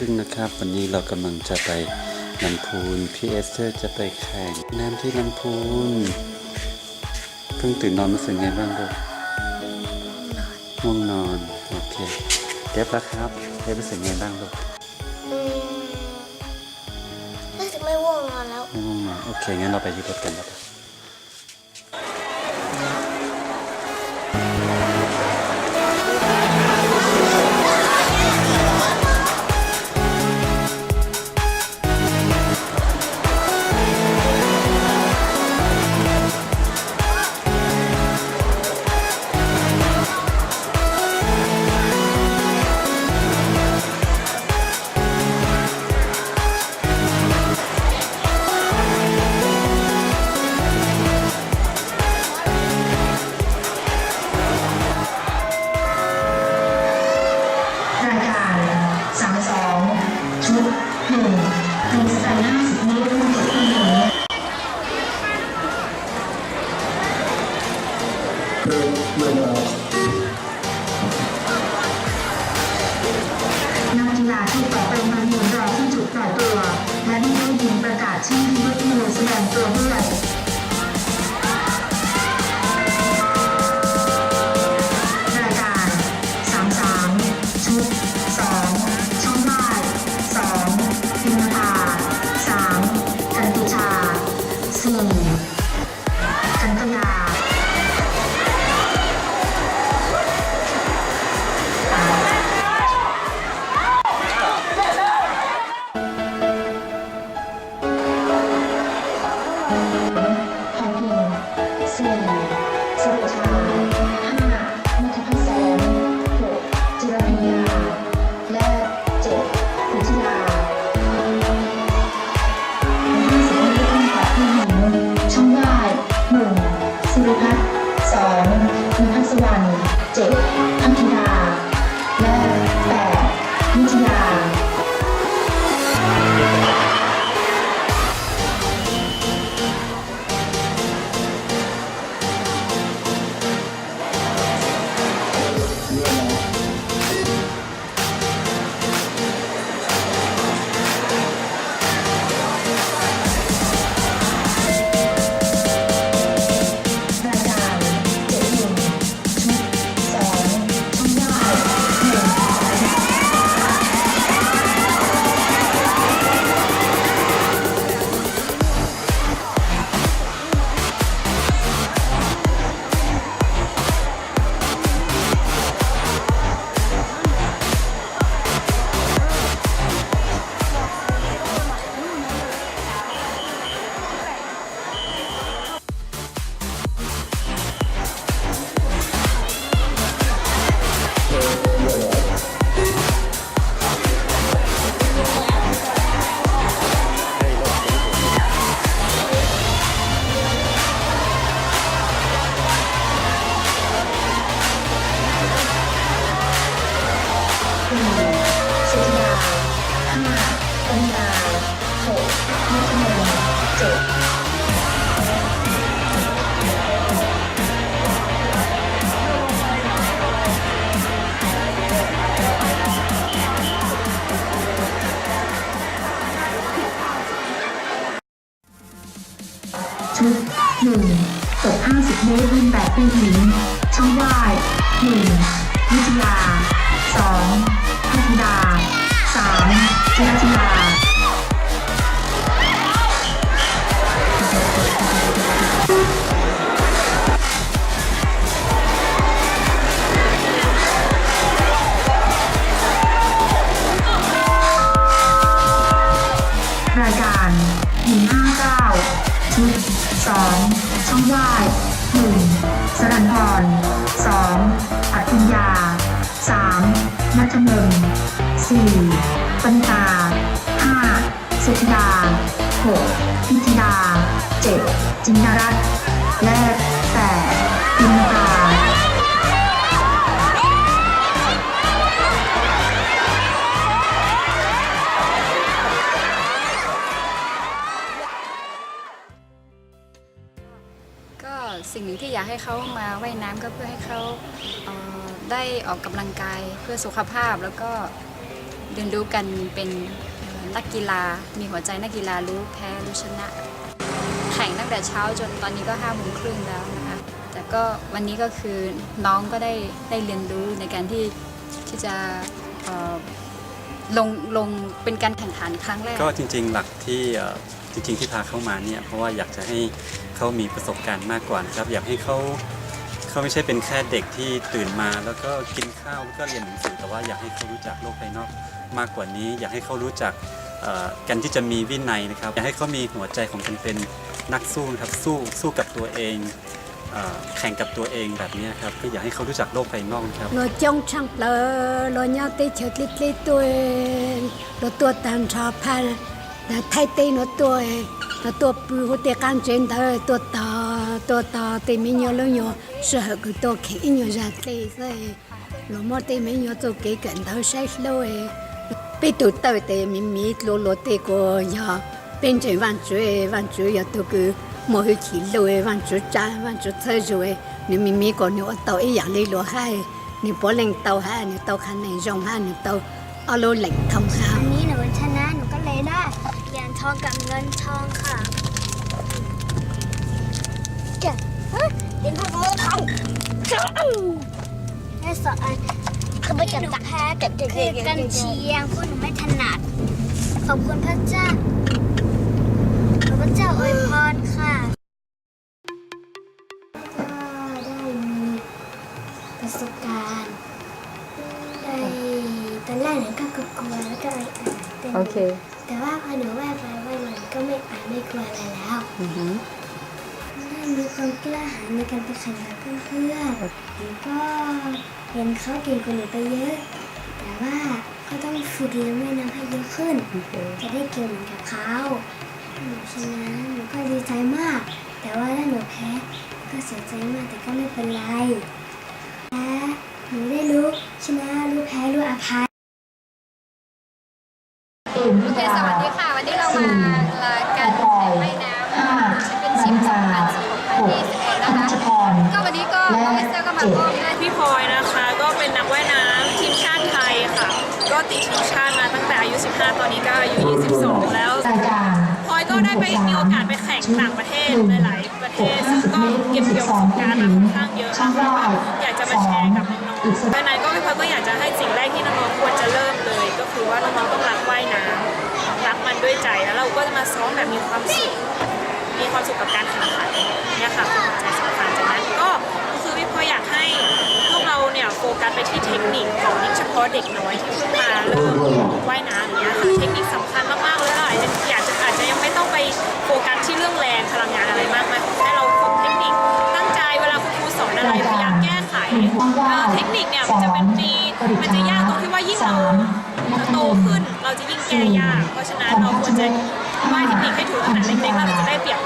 ครึ่งนะครับ วันนี้เรากำลังจะไปลำพูนพี่เอสเตอร์จะไปแข่งน้ำที่ลำพูนเพิ่งตื่นนอนรู้สึกไงบ้างลูกง่วงนอนโอเคเด็บแล้วครับเด็บรู้สึกไงบ้างลูกอืมน่าจะไม่ว่วงนอนแล้วไม่ง่วงนอนโอเคงั้นเราไปที่รถกันแล้ว แปูหญิงช่องว่ายหนึ่งวิทยาสองพัทดาสามจิรธิยารายการหญิง59ชุด2ช่องว่าย1 สรันพร 2 อัจญญา 3 มัจเมง4 ปัญตา 5 สุธิดา 6 พิธิดา 7 จินดารัตน์และ สิ่งหนึ่งที่อยากให้เขามาว่ายน้ำก็เพื่อให้เขาเอ่อได้ออกกำลังกายเพื่อสุขภาพแล้วก็เรียนรู้กันเป็นเอ่อนักกีฬา มีหัวใจนักกีฬารู้แพ้รู้ชนะ แข่งตั้งแต่เช้าจนตอนนี้ก็ห้าโมงครึ่งแล้วนะคะ แต่ก็วันนี้ก็คือน้องก็ได้ได้เรียนรู้ในการที่ที่จะเอ่อลงลงเป็นการแข่งขันครั้งแรก ก็จริงๆหลักที่เอ่อจริงๆที่พาเข้ามาเนี่ยเพราะว่าอยากจะให้ เขามีประสบการณ์มากกว่านะครับ อยากให้เขาเขาไม่ใช่เป็นแค่เด็กที่ตื่นมาแล้วก็กินข้าวแล้วก็เรียนหนังสือแต่ว่าอยากให้เขารู้จักโลกภายนอกมากกว่านี้ อยากให้เขารู้จักการที่จะมีวินัยนะครับ อยากให้เขามีหัวใจของการเป็นนักสู้นะครับสู้สู้กับตัวเองเอแข่งกับตัวเองแบบนี้ครับก็อยากให้เขารู้จักโลกภายนอกครับ lo trong trăng lơ lo nhau tê chờ lít lít tuổi lo tua tàn trò pha là thay tê nó tuổi nó tua bù hô tê can trên thơ tua tò tua tò tê mi nhau lo nhau sợ hở cứ tua khí nhau ra tê rồi lo mò tê mi nhau tua kế cận thơ sai lôi bị tụt tơ tê mi mi lo lo tê cô ya bên trên văn chú văn chú ya tôi cứ mỗi khi chỉ lôi văn chú cha văn chú thơ rồi nếu mi mi còn nếu tàu ấy dạng lấy lo hai nếu bỏ lên tàu hai nếu tàu khăn này rong hai nếu tàu ở lô lệnh thông วั hào นนี้หนูชนะหนูก็เลย ะ ได้เหรียญทองกับเงินทองค่ะเจ็ดเฮ้ยเหรียญทองกับเงินทองได้สองอันคือไม่จับแพ้กับเด็กๆกันเชียงพราะหนูไม่ถนัด ขอบคุณพระเจ้า ขอบพระเจ้าอวยพรค่ะได้มีประสบการณ์ในตอนแรกหนูก็กลัวแล้วก็อายๆแต่ แต่ว่าพอหนูว่ายไปว่ายมาหนูก็ไม่อายไม่กลัวอะไรแล้วได้มีความกล้าหาญในการไปแข่งกับเพื่อนๆหนูก็เห็นเขาเก่งกว่าหนูไปเยอะ แต่ว่าก็ต้องฝึกเรียนว่ายน้ำให้เยอะขึ้น จะได้เก่งเหมือนกับเขาถ้าหนูชนะหนูก็ดีใจมาก แต่ว่าถ้าหนูแพ้ก็เสียใจมากแต่ก็ไม่เป็นไรและหนูได้รู้ชนะรู้แพ้รู้อภัย โอเค สวัสดีค่ะ วันนี้เรา มาลาการแข่งว่ายน้ำแชมเปี้ยนชิพ2021นะคะก็วันนี้ก็น้องเอสเตอร์ก็มาร่วมด้วยพี่พลอยนะคะ ก็เป็นนักว่ายน้ำทีมชาติไทยค่ะ ก็ติดทีมชาติมาตั้งแต่อายุ 15 ตอนนี้ก็อายุ 22 แล้วพลอยก็ได้ไปมีโอกาสไปแข่งต่างประเทศหลายๆประเทศซึ่งก็เก็บเกี่ยวประสบการณ์มาค่อนข้างเยอะนะคะว่าอยากจะมาแชร์กับน้องๆดังนั้นก็พี่พลอยก็อยากจะให้สิ่งแรกที่น้องๆควรจะเริ่มเลย ก็คือว่าน้องๆต้องรักว่ายน้ำรักมัน ด้วยใจแล้วเราก็จะมาซ้อมแบบมีความสุขมีความสุขกับการแข่งขันเนี่ยค่ะคือหัวใจสำคัญจากนั้นก็คือพี่พลออยากให้พวกเราเนี่ยโฟกัสไปที่เทคนิคของเฉพาะเด็กน้อยที่เพิ่งมาเริ่มว่ายน้ำอย่างเงี้ยค่ะเทคนิคสำคัญมากๆเลยค่ะอยากจะอาจจะยังไม่ต้องไปโฟกัสที่เรื่องแรงพลังงานอะไรมากมายขอแค่เราฝึกเทคนิคตั้งใจเวลาคุณครูสอนอะไรพยายามแก้ไขเอ่อเทคนิคเนี่ยมันจะเป็นมีมันจะยากตรงที่ว่ายิ่งเรา โตขึ้นเราจะยิ่งแก้ยาก เพราะฉะนั้นเราควรจะว่ายเทคนิคให้ถูกตั้งแต่เล็กๆแล้วเราจะได้เปรียบ